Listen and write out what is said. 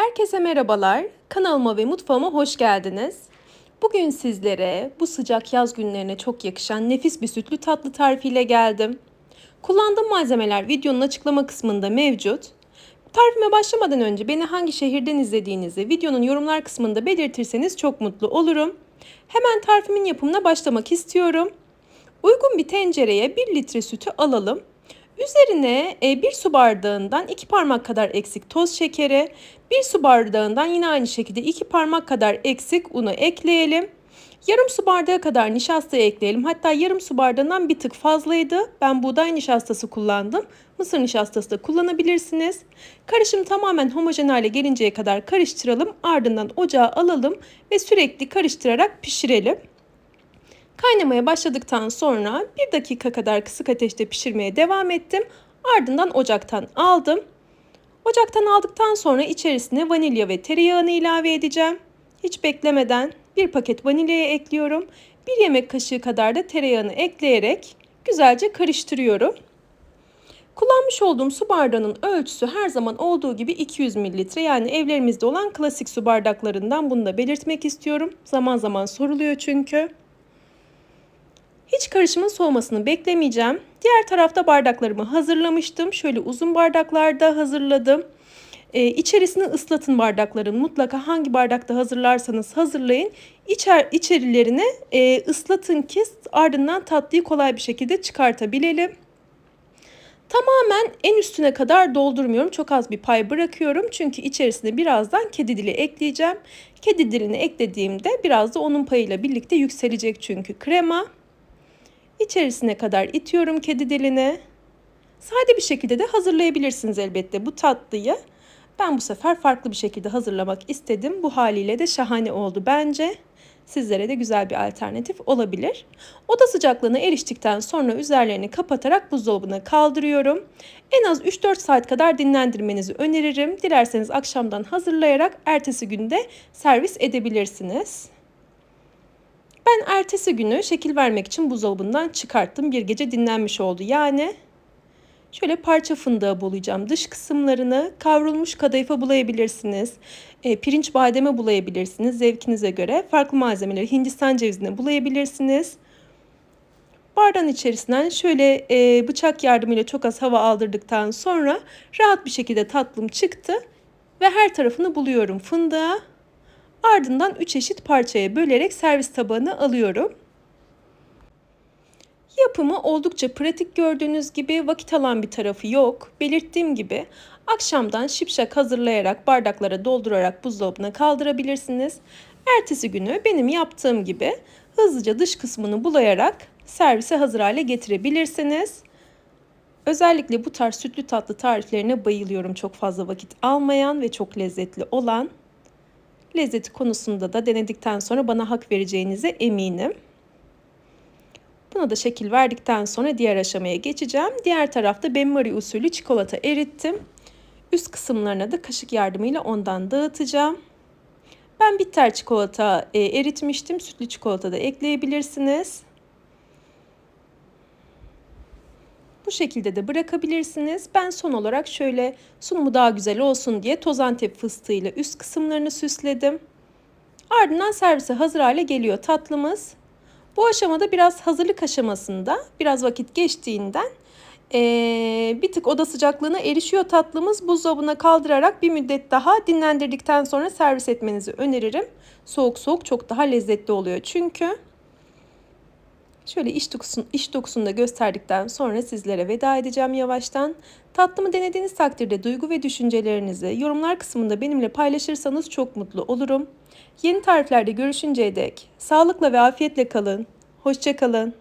Herkese merhabalar. Kanalıma ve mutfağıma hoş geldiniz. Bugün sizlere bu sıcak yaz günlerine çok yakışan nefis bir sütlü tatlı tarifiyle geldim. Kullandığım malzemeler videonun açıklama kısmında mevcut. Tarifime başlamadan önce beni hangi şehirden izlediğinizi videonun yorumlar kısmında belirtirseniz çok mutlu olurum. Hemen tarifimin yapımına başlamak istiyorum. Uygun bir tencereye 1 litre sütü alalım. Üzerine e, bir su bardağından iki parmak kadar eksik toz şekeri, bir su bardağından yine aynı şekilde iki parmak kadar eksik unu ekleyelim. Yarım su bardağı kadar nişasta ekleyelim. Hatta yarım su bardağından bir tık fazlaydı. Ben buğday nişastası kullandım. Mısır nişastası da kullanabilirsiniz. Karışım tamamen homojen hale gelinceye kadar karıştıralım. Ardından ocağa alalım ve sürekli karıştırarak pişirelim. Kaynamaya başladıktan sonra bir dakika kadar kısık ateşte pişirmeye devam ettim. Ardından ocaktan aldım. Ocaktan aldıktan sonra içerisine vanilya ve tereyağını ilave edeceğim. Hiç beklemeden bir paket vanilyayı ekliyorum. Bir yemek kaşığı kadar da tereyağını ekleyerek güzelce karıştırıyorum. Kullanmış olduğum su bardağının ölçüsü her zaman olduğu gibi 200 mililitre yani evlerimizde olan klasik su bardaklarından bunu da belirtmek istiyorum. Zaman zaman soruluyor çünkü. Hiç karışımın soğumasını beklemeyeceğim. Diğer tarafta bardaklarımı hazırlamıştım. Şöyle uzun bardaklarda hazırladım. Ee, içerisini ıslatın bardakların. Mutlaka hangi bardakta hazırlarsanız hazırlayın. İçer, içerilerini e, ıslatın ki ardından tatlıyı kolay bir şekilde çıkartabilelim. Tamamen en üstüne kadar doldurmuyorum. Çok az bir pay bırakıyorum. Çünkü içerisine birazdan kedi dili ekleyeceğim. Kedi dilini eklediğimde biraz da onun payıyla birlikte yükselecek çünkü krema. İçerisine kadar itiyorum kedi dilini. Sade bir şekilde de hazırlayabilirsiniz elbette bu tatlıyı. Ben bu sefer farklı bir şekilde hazırlamak istedim. Bu haliyle de şahane oldu bence. Sizlere de güzel bir alternatif olabilir. Oda sıcaklığına eriştikten sonra üzerlerini kapatarak buzdolabına kaldırıyorum. En az 3-4 saat kadar dinlendirmenizi öneririm. Dilerseniz akşamdan hazırlayarak ertesi günde servis edebilirsiniz. Ben ertesi günü şekil vermek için buzdolabından çıkarttım. Bir gece dinlenmiş oldu. Yani şöyle parça fındığı bulayacağım. Dış kısımlarını kavrulmuş kadayıfa bulayabilirsiniz. E, pirinç bademe bulayabilirsiniz zevkinize göre. Farklı malzemeleri Hindistan cevizine bulayabilirsiniz. Bardağın içerisinden şöyle e, bıçak yardımıyla çok az hava aldırdıktan sonra rahat bir şekilde tatlım çıktı. Ve her tarafını buluyorum fındığa. Ardından 3 eşit parçaya bölerek servis tabağına alıyorum. Yapımı oldukça pratik gördüğünüz gibi vakit alan bir tarafı yok. Belirttiğim gibi akşamdan şipşak hazırlayarak bardaklara doldurarak buzdolabına kaldırabilirsiniz. Ertesi günü benim yaptığım gibi hızlıca dış kısmını bulayarak servise hazır hale getirebilirsiniz. Özellikle bu tarz sütlü tatlı tariflerine bayılıyorum. Çok fazla vakit almayan ve çok lezzetli olan. Lezzeti konusunda da denedikten sonra bana hak vereceğinize eminim. Buna da şekil verdikten sonra diğer aşamaya geçeceğim. Diğer tarafta benmari usulü çikolata erittim. Üst kısımlarına da kaşık yardımıyla ondan dağıtacağım. Ben bitter çikolata e, eritmiştim. Sütlü çikolata da ekleyebilirsiniz. Bu şekilde de bırakabilirsiniz. Ben son olarak şöyle sunumu daha güzel olsun diye toz antep fıstığıyla üst kısımlarını süsledim. Ardından servise hazır hale geliyor tatlımız. Bu aşamada biraz hazırlık aşamasında biraz vakit geçtiğinden ee, bir tık oda sıcaklığına erişiyor tatlımız. Buzdolabına kaldırarak bir müddet daha dinlendirdikten sonra servis etmenizi öneririm. Soğuk soğuk çok daha lezzetli oluyor çünkü. Şöyle iş, dokusun, iş dokusunu da gösterdikten sonra sizlere veda edeceğim yavaştan. Tatlımı denediğiniz takdirde duygu ve düşüncelerinizi yorumlar kısmında benimle paylaşırsanız çok mutlu olurum. Yeni tariflerde görüşünceye dek sağlıkla ve afiyetle kalın. Hoşçakalın.